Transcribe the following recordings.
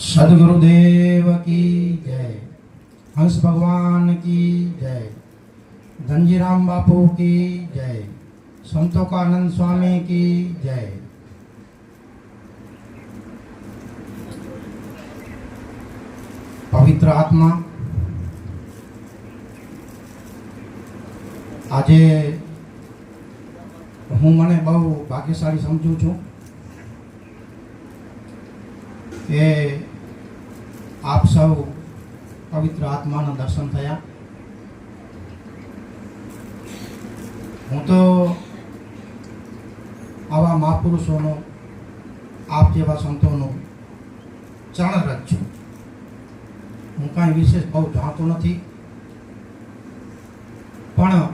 સદગુરુદેવ કી જય હંસ ભગવાન કી જય ધનજીરામ બાપુ કી જય સંતોકાનંદ સ્વામી કી જય પવિત્ર આત્મા આજે હું મને બહુ ભાગ્યશાળી સમજું છું કે આપ સૌ પવિત્ર આત્માના દર્શન થયા. હું તો આવા મહાપુરુષોનો, આપ જેવા સંતોનો ચરણરજ છું. હું કાંઈ વિશેષ બહુ જાણતો નથી. પણ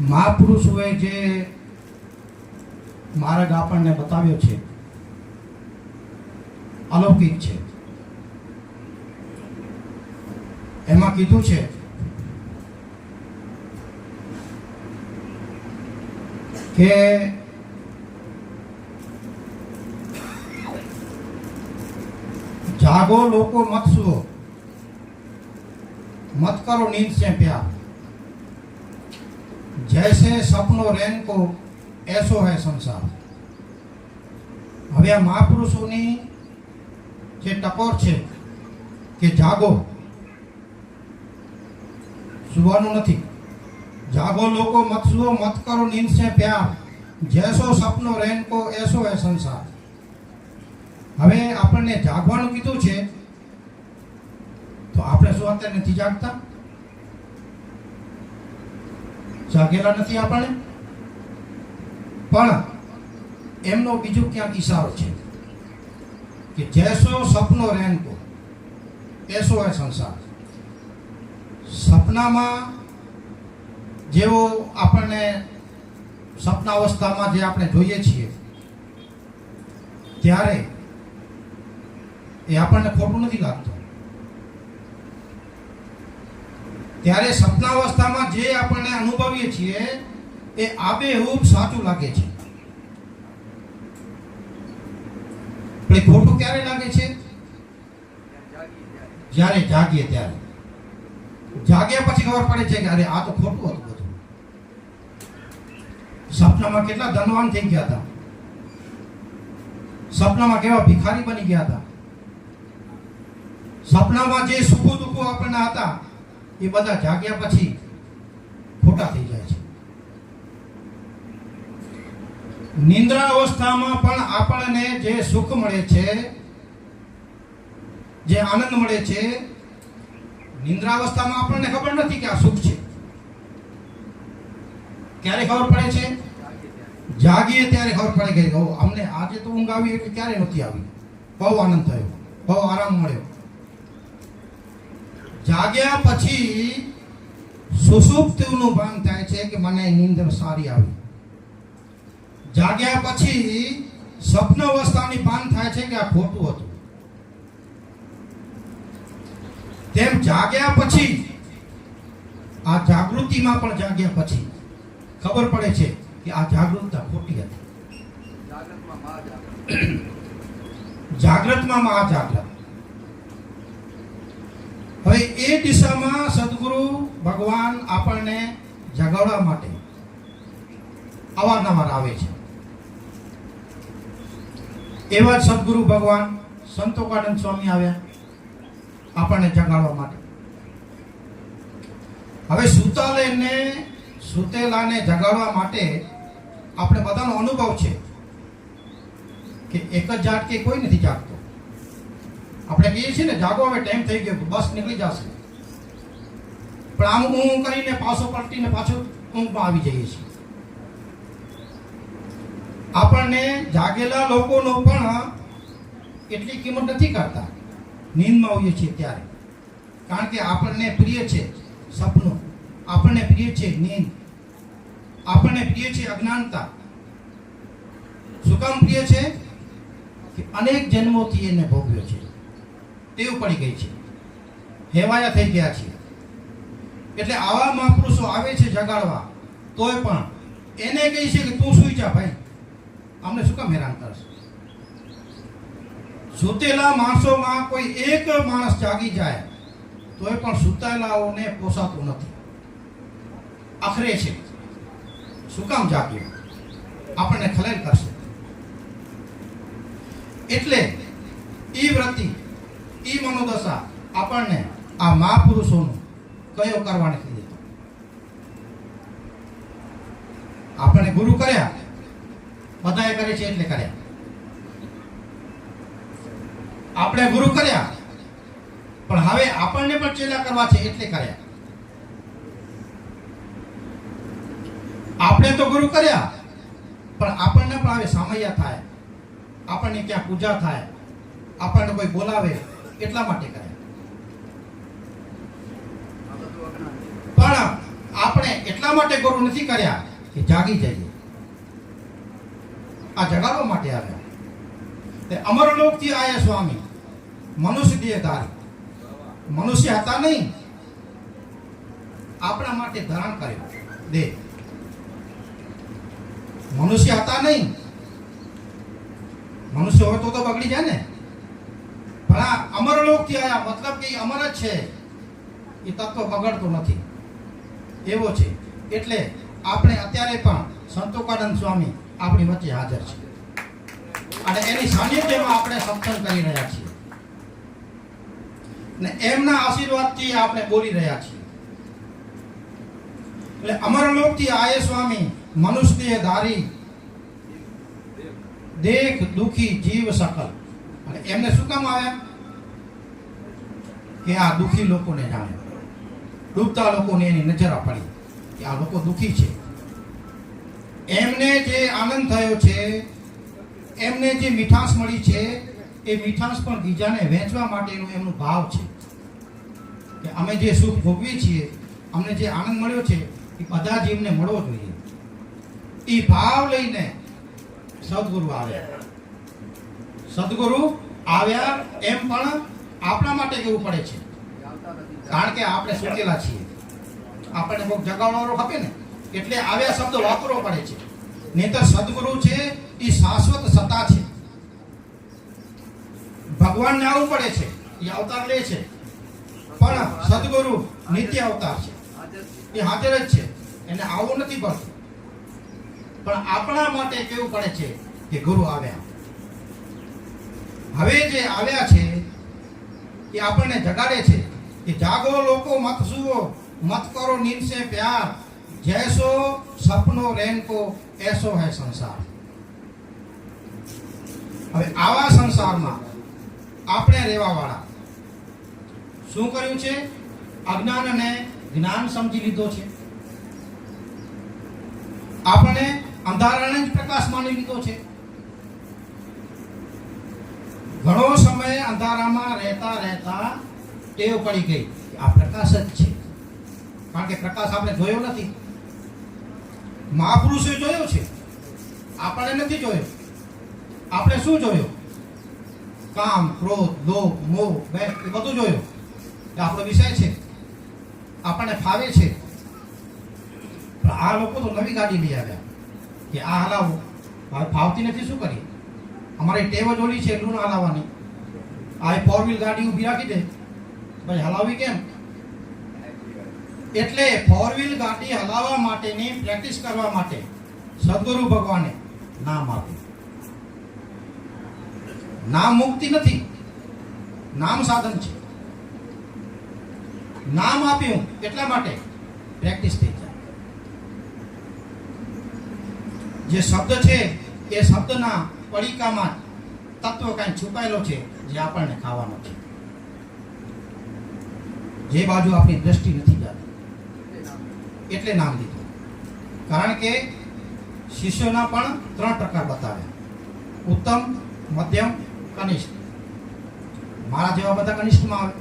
મહાપુરુષોએ જે માર્ગ આપણને બતાવ્યો છે અલૌકિક છે. એમાં કીધું છે, કે જાગો લોકો મત સુઓ મત કરો નીંદ છે પ્યાર. જૈસે સપનો રેનકો, એસો હે સંસાર. હવે આ મહાપુરુષોની જે ટપોર છે કે જાગો. સુવાનું નથી. જાગો લોકો, મત સુઓ મત કરો નીંદ છે પ્યાર. જેસો સપનો રેનકો, એસો એ સંસાર. હવે આપણને જાગવાનું કીધું છે, તો આપણે શું અત્યારે નથી જાગતા? જાગેલા નથી આપણે પણ એમનો બીજો ક્યાંક ઈશારો છે. કે જૈસો સપનો રેન કો એસો હોય સંસાર. સપનામાં જેવો આપણને સપના અવસ્થામાં જે આપણે જોઈએ છીએ, ત્યારે એ આપણને ખોટું નથી લાગતું. ત્યારે સપના અવસ્થામાં જે આપણને અનુભવીએ છીએ, એ આબેહૂબ સાચું લાગે છે. પણ એ ખોટું ક્યારે લાગે છે? જ્યારે જાગીએ ત્યારે. જાગ્યા પછી ખબર પડે છે કે અરે આ તો ખોટું હતું બધું. સપનામાં કેટલા ધનવાન થઈ ગયા હતા. સપનામાં કેવા ભિખારી બની ગયા હતા. સપનામાં જે સુખો દુઃખો આપણને હતા, એ બધા જાગ્યા પછી ખોટા થઈ જાય નિંદ્રા અવસ્થામાં પણ આપણને જે સુખ મળે છે, જે આનંદ મળે છે નિંદ્રા અવસ્થામાં આપણને ખબર નથી કે આ સુખ છે. ક્યારે ખબર પડે છે? જાગીએ ત્યારે ખબર પડે કે અમને આજે તો ઊંઘ આવી એટલે ક્યારે નથી આવી? બહુ આનંદ થયો, બહુ આરામ મળ્યો. જાગ્યા પછી સુષુપ્તિનું ભાન થાય છે કે મને નીંદર સારી આવી. જાગ્યા પછી સ્વપ્ન અવસ્થાની પાન થાય છે કે આ ખોટું હતું? તેમ જાગ્યા પછી આ જાગૃતિમાં પણ જાગ્યા પછી ખબર પડે છે કે આ જાગૃતતા ખોટી હતી. જાગ્રતમાં મહાજાગ્રત હવે એ દિશામાં સદગુરુ ભગવાન આપણને જગાડવા માટે અવારનવાર આવે છે. એવા સદગુરુ ભગવાન સંતોકાનંદ સ્વામી આવ્યા આપણને જગાડવા માટે. હવે સુતાલેને સુતેલાને જગાડવા માટે આપણે બધાનો અનુભવ છે કે એક જ ઝાટકે કોઈ નથી જાગતો. આપણે કહીએ છીએ ને, જાગો હવે, ટાઈમ થઈ ગયો, બસ નીકળી જશે. પણ આમ ઊંઘ કરીને પાછો પલટીને પાછો ઊંઘમાં આવી જઈએ છીએ. આપણને જાગેલા લોકોનો પણ એટલી કિંમત નથી કરતા નીંદમાં હોઈએ છીએ ત્યારે. કારણ કે આપણને પ્રિય છે સપનું. આપણને પ્રિય છે નીંદ. આપણને પ્રિય છે અજ્ઞાનતા. શું કામ પ્રિય છે? કે અનેક જન્મોથી એને ભોગવ્યો છે. ટેવ પડી ગઈ છે. હેવાયા થઈ ગયા છે. એટલે આવા મહાપુરુષો આવે છે જગાડવા. તોય પણ એને કહી છે કે તું સુઈ જા ભાઈ. અમને શું કામ હેરાન કરશે? સૂતેલા માણસોમાં કોઈ એક માણસ જાગી જાય, તોય પણ સૂતેલાઓને પોસાતું નથી. આખરે છે. શું કામ જાગ્યું? આપણને ખલેલ કરશે. એટલે ઈ વૃત્તિ ઈ મનોદશા આપણને આ મહાપુરુષોનું કયો કરવા નથી દેતો આપણે ગુરુ કર્યા બધાએ કરે છે એટલે કર્યા. આપણે ગુરુ કર્યા, પણ હવે આપણને પણ ચેલા કરવા છે એટલે કર્યા. આપણે તો ગુરુ કર્યા, પણ આપણને પણ હવે સામૈયા થાય. આપણને ક્યાં પૂજા થાય, આપણને કોઈ બોલાવે, એટલા માટે કર્યા. પણ આપણે એટલા માટે ગુરુ નથી કર્યા કે જાગી જઈએ. આ જગાડવા માટે આવ્યા. તે અમરલોકથી આયા સ્વામી. મનુષ્ય દેહધારી મનુષ્ય હતા નહીં. આપણા માટે ધારણ કર્યો. દેહ. મનુષ્ય હતા નહીં. મનુષ્ય હોય તો તો બગડી જાય ને. આ અમરલોકથી આયા, મતલબ કે અમર જ છે. એ તત્વ બગડતો નથી. એવો છે. એટલે આપણે અત્યારે પણ સંતોકાનંદ સ્વામી આપણી વચ્ચે હાજર છે અને એની સાનિધ્યમાં આપણે સત્સંગ કરી રહ્યા છીએ. ને એમના આશીર્વાદથી આપણે બોલી રહ્યા છીએ. એટલે અમરલોકથી આયે સ્વામી મનુષ્ય ધારી, દેખ દુખી જીવ સકલ. અને એમને શું કામ આવ્યા? કે આ દુખી લોકોને જાણે. ડૂબતા લોકોને એની નજર પડી કે આ લોકો દુખી છે. એમને જે આનંદ થયો છે, એમને જે મીઠાશ મળી છે, એ મીઠાશ પણ બીજાને વહેંચવા માટેનો એમનો ભાવ છે. કે અમે જે સુખ ભોગવીએ છીએ, અમને જે આનંદ મળ્યો છે, એ બધા જીવને મળવો જોઈએ. એ ભાવ લઈને સદગુરુ આવ્યા સદગુરુ આવ્યા એમ પણ આપણા માટે કેવું પડે છે? કારણ કે આપણે સુકેલા છીએ. આપણને કોઈક જગાડવાનો ખપે ને? એટલે આવ્યા શબ્દ વાપરવો પડે છે. નહીતર સદગુરુ છે એ શાશ્વત સત્તા છે. ભગવાનને આવવું પડે છે એ અવતાર લે છે. પણ સદગુરુ નિત્ય અવતાર છે. એ હાજર જ છે. એને આવવું નથી પડતું. પણ આપણા માટે કેવું પડે છે કે ગુરુ આવ્યા. હવે જે આવ્યા છે, એ આપણને જગાડે છે કે જાગો લોકો, મત સુવો મત કરો સે પ્યાર. જૈસો સપનો રેનકો, એસો હૈ સંસાર. હવે આવા સંસારમાં આપણે રહેવાવાળા શું કર્યું છે? અજ્ઞાન અને જ્ઞાન સમજી લીધો છે. આપણે અંધારાને જ પ્રકાશ માની લીધો છે. ઘણો સમય અંધારામાં રહેતા રહેતા ટેવ પડી ગઈ આ પ્રકાશ જ છે. કારણ કે પ્રકાશ આપણે જોયો નથી. મહાપુરુષે જોયો છે? આપણે નથી જોયો. આપણે શું જોયું? કામ, ક્રોધ, લોભ, મોહ બે એ બધું જોયું. એ આપણો વિષય છે. આપણને ફાવે છે. પણ આ લોકો તો નવી ગાડી લઈ આવ્યા કે આ હલાવો. હવે ફાવતી નથી, શું કરીએ? અમારી ટેવ જ ઓલી છે લૂણ હલાવવાની. આ ફોર વ્હીલ ગાડી ઊભી રાખી દે. ભાઈ હલાવી કેમ? એટલે ફોર વ્હીલ ગાડી હલાવવા માટેની પ્રેક્ટિસ કરવા માટે સદગુરુ ભગવાને નામ આપ્યું. નામ મુક્તિ નથી, નામ સાધન છે. નામ આપ્યું એટલા માટે પ્રેક્ટિસ થઈ જાય. જે શબ્દ છે, એ શબ્દના પડીકામાં તત્વ કાંઈ છુપાયેલો છે જે આપણને ખાવાનો છે. જે બાજુ આપણી દ્રષ્ટિ નથી જતી. એટલે નામ દીધું. કારણ કે શિષ્યોના પણ ત્રણ પ્રકાર બતાવ્યા. ઉત્તમ, મધ્યમ, કનિષ્ઠ. મારા જેવા બધા કનિષ્ઠમાં આવે.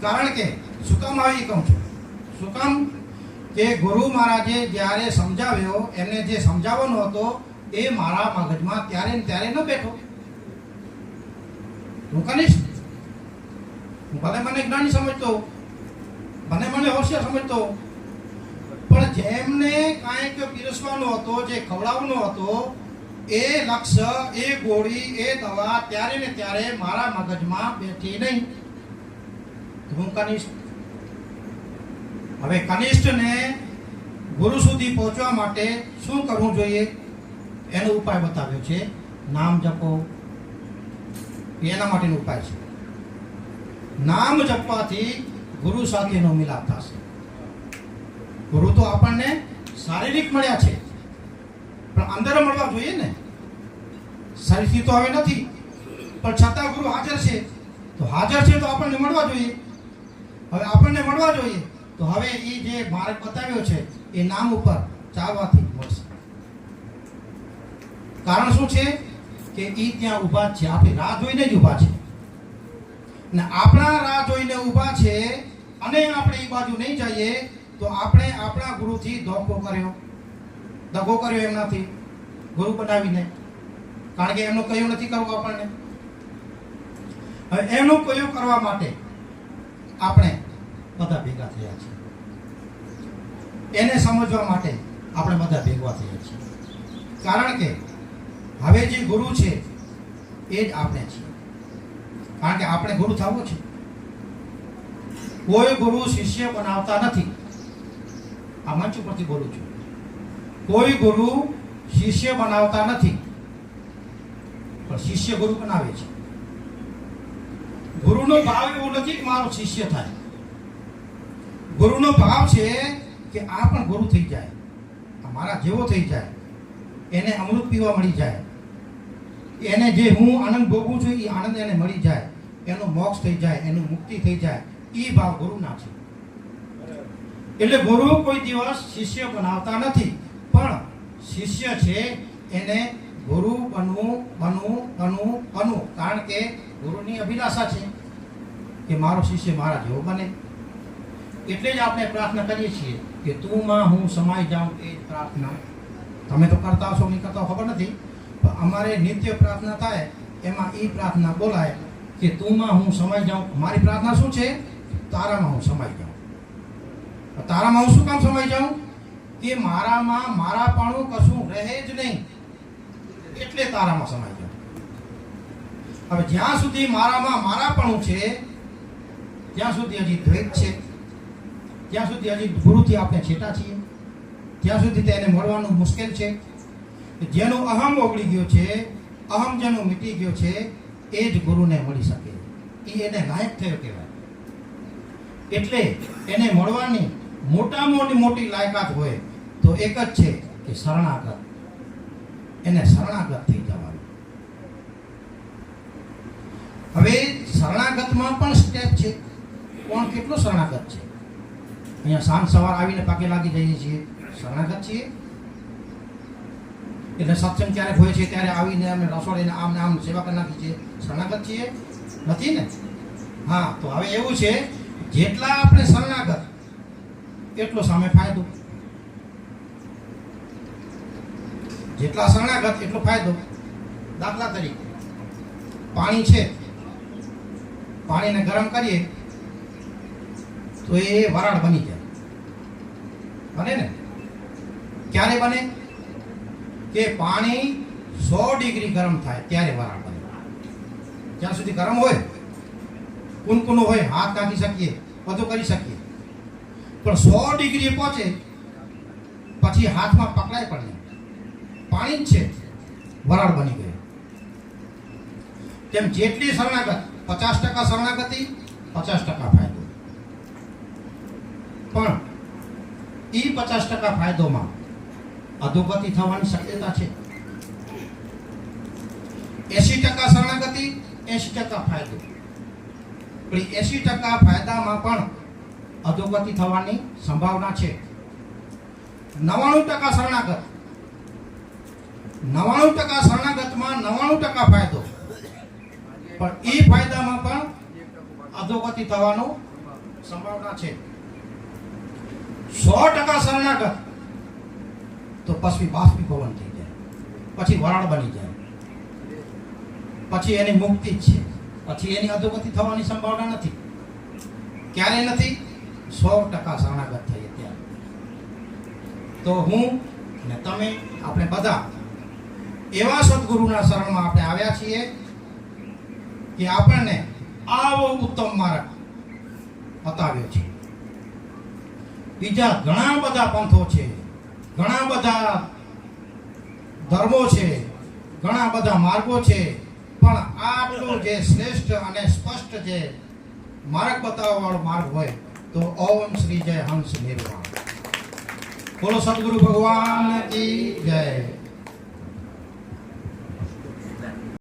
કારણ કે શું કામ આવે એ કહું છું. શું કામ? કે ગુરુ મહારાજે જ્યારે સમજાવ્યો, એમને જે સમજાવવાનો હતો, એ મારા મગજમાં ત્યારે ને ત્યારે ન બેઠો. હું કનિષ્ઠ. હું ભલે મને જ્ઞાની સમજતો ભલે મને હોશિયાર સમજતો. પણ જેમને કાંઈક પીરસવાનો હતો, જે ખવડાવવાનો હતો, એ લક્ષ્ય એ ગોળી, એ દવા ત્યારે ને ત્યારે મારા મગજમાં બેઠી નહીં. હું કનિષ્ઠ. હવે કનિષ્ઠને ગુરુ સુધી પહોંચવા માટે શું કરવું જોઈએ? એનો ઉપાય બતાવ્યો છે. નામ જપો. એના માટેનો ઉપાય છે. નામ જપવાથી ગુરુ સાથેનો મિલાપ થશે. ગુરુ તો આપણને શારીરિક મળ્યા છે. પણ અંદર મળવા જોઈએ ને. શરીરથી તો હવે નથી. પણ છતાં ગુરુ હાજર છે. તો હાજર છે તો આપણને મળવા જોઈએ. હવે આપણને મળવા જોઈએ. તો હવે એ જે માર્ગ બતાવ્યો છે, એ નામ ઉપર ચાલવાથી મળશે. કારણ શું છે કે એ ત્યાં ઊભા છે. આપણી રાહ જોઈને જ ઊભા છે. ને આપણા રાહ જોઈને ઊભા છે અને આપણે એ બાજુ નહીં જઈએ, તો આપણે આપણા ગુરુથી ધોકો કર્યો. દગો કર્યો એમનાથી. ગુરુ બનાવીને. કારણ કે એમનું કયું નથી કરવું આપણને. હવે એનું કયું કરવા માટે આપણે બધા ભેગા થયા છીએ. એને સમજવા માટે આપણે બધા ભેગા થયા છીએ. કારણ કે હવે જે ગુરુ છે, એ જ આપણે છીએ. કારણ કે આપણે ગુરુ થવું છે. કોઈ ગુરુ શિષ્ય બનાવતા નથી. આ મંચ ઉપરથી બોલું છું. કોઈ ગુરુ શિષ્ય બનાવતા નથી. પણ શિષ્ય ગુરુ બનાવે છે. ગુરુનો ભાવ એવો નથી કે મારો શિષ્ય થાય. ગુરુનો ભાવ છે કે આ પણ ગુરુ થઈ જાય. મારા જેવો થઈ જાય. એને અમૃત પીવા મળી જાય. એને જે હું આનંદ ભોગવું છું એ આનંદ એને મળી જાય. એનો મોક્ષ થઈ જાય, એનું મુક્તિ થઈ જાય. એ ભાવ ગુરુના છે. એટલે ગુરુ કોઈ દિવસ શિષ્ય બનાવતા નથી, પણ શિષ્ય છે એને ગુરુ બનવું બનવું બનવું બનવું, કારણ કે ગુરુની અભિલાષા છે કે મારો શિષ્ય મારા જેવો બને. એટલે જ આપણે પ્રાર્થના કરીએ છીએ કે તું માં હું સમાઈ જાઉં એ પ્રાર્થના. તમે તો કરતા હશો નહીં કરતા ખબર નથી. પણ અમારે નિત્ય પ્રાર્થના થાય, એમાં એ પ્રાર્થના બોલાય કે તું માં હું સમાઈ જાઉં. મારી પ્રાર્થના શું છે? તારામાં હું સમાઈ જાઉં. તારામાં હું શું કામ સમાઈ જાઉં? કે મારામાં મારાપણું કશું રહે જ નહીં. એટલે તારામાં સમાઈ જાઉં. હવે જ્યાં સુધી મારામાં મારાપણું છે, ત્યાં સુધી હજી દ્વૈત છે. ત્યાં સુધી હજી ગુરુથી આપણે છેટા છીએ. ત્યાં સુધી તેને મળવાનું મુશ્કેલ છે. જેનો અહમ ઓગળી ગયો છે અહમ જેનો મીટી ગયો છે, એ જ ગુરુને મળી શકે. એ એને લાયક થયો કહેવાય. એટલે એને મળવાની મોટા મોટી મોટી લાયકાત હોય તો એક જ છે કે શરણાગત. એને શરણાગત થઈ જવાનું. હવે શરણાગતમાં પણ સ્ટેપ છે. કોણ કેટલો શરણાગત છે? અહીંયા સાંજ સવાર આવીને પાકે લાગી જઈએ છીએ. શરણાગત છીએ? એટલે સત્સંગ ક્યારેક હોય છે ત્યારે આવીને અમે રસોડીને આમ ને આમ સેવા કરી નાખી છીએ. શરણાગત છીએ? નથી ને? હા, તો હવે એવું છે જેટલા આપણે શરણાગત એટલો સામે ફાયદો. જેટલા શરણાગત એટલો ફાયદો. દાખલા તરીકે, પાણી છે. પાણીને ગરમ કરીએ, તો એ વરાળ બની જાય. બને ને? ક્યારે બને? કે પાણી સો ડિગ્રી ગરમ થાય, ત્યારે વરાળ બને. જ્યાં સુધી ગરમ હોય કુનકુનું હોય, હાથ નાખી શકીએ, બધું કરી શકીએ. પણ સો ડિગ્રી પહોંચે, પછી હાથમાં પકડાય નહીં પાણી જ છે. વરાળ બની ગયું. તેમ જેટલી શરણાગત, પચાસ ટકા શરણાગતિ, પચાસ ટકા ફાયદો. પણ એ પચાસ ટકા ફાયદોમાં અધોગતિ થવાની શક્યતા છે. એસી ટકા શરણાગતિ એસી ટકા ફાયદો. પણ એસી ટકા ફાયદામાં પણ અધોગતિ થવાની સંભાવના છે. નવાણું ટકા શરણાગત. નવાણું ટકા શરણાગતમાં નવાણું ટકા ફાયદો. પણ એ ફાયદામાં પણ અધોગતિ થવાનું સંભાવના છે. સો ટકા શરણાગત. તો પછી બાષ્પીભવન થઈ જાય. પછી વરાળ બની જાય. પછી એની મુક્તિ જ છે. પછી એની અધોગતિ થવાની સંભાવના નથી. ક્યારે નથી. સો ટકા શરણાગત થઈએ ત્યારે તો હું અને તમે, આપણે બધા એવા સદગુરુના શરણમાં આપણે આવ્યા છીએ કે આપણને આવો ઉત્તમ માર્ગ બતાવ્યો છે. બીજા ઘણા બધા પંથો છે, ઘણા બધા ધર્મો છે, ઘણા બધા માર્ગો છે પણ આટલું જે શ્રેષ્ઠ અને સ્પષ્ટ જે માર્ગ બતાવવા વાળો માર્ગ હોય, તો ઓમ શ્રી જય હંસ નિર્વાણ. બોલો સદગુરુ ભગવાન જય.